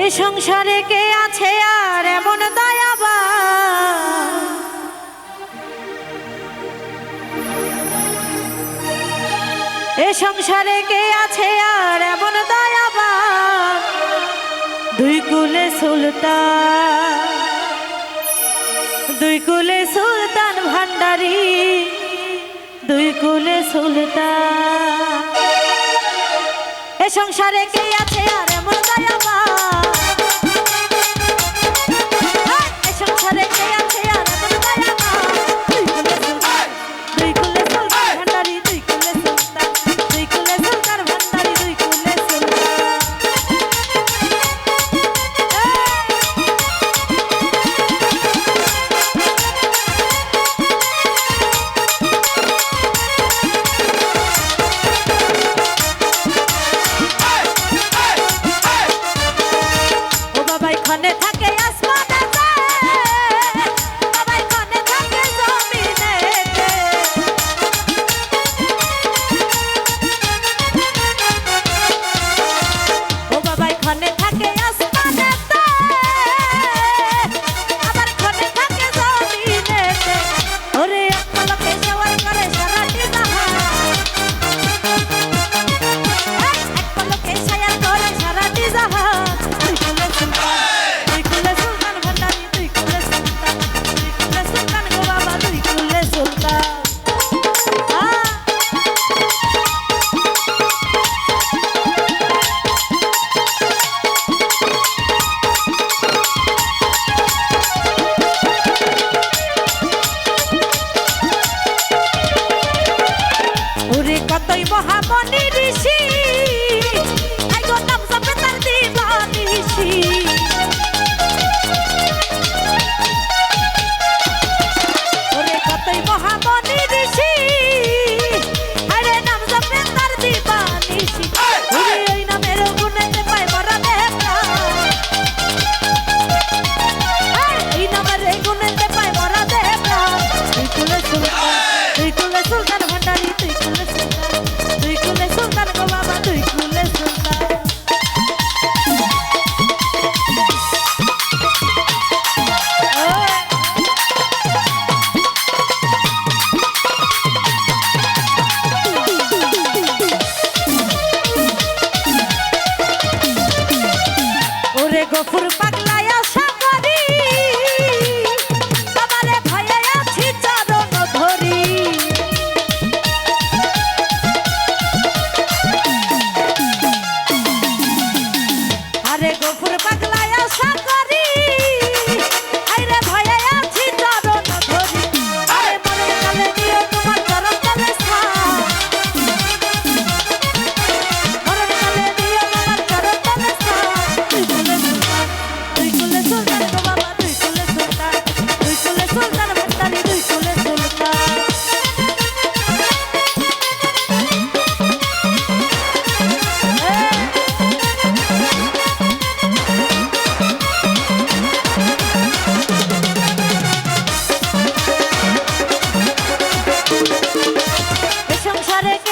এ সংসারে কে আছে আর এমন দয়াবা? এ সংসারে কে আছে আর এমন দয়াবা? দুই কুলে সুলতান, দুই কুলে সুলতান ভান্ডারি, দুই কুলে সুলতান। এ সংসারে কে আছে আর এমন দয়াবা? গফুর পাখি para que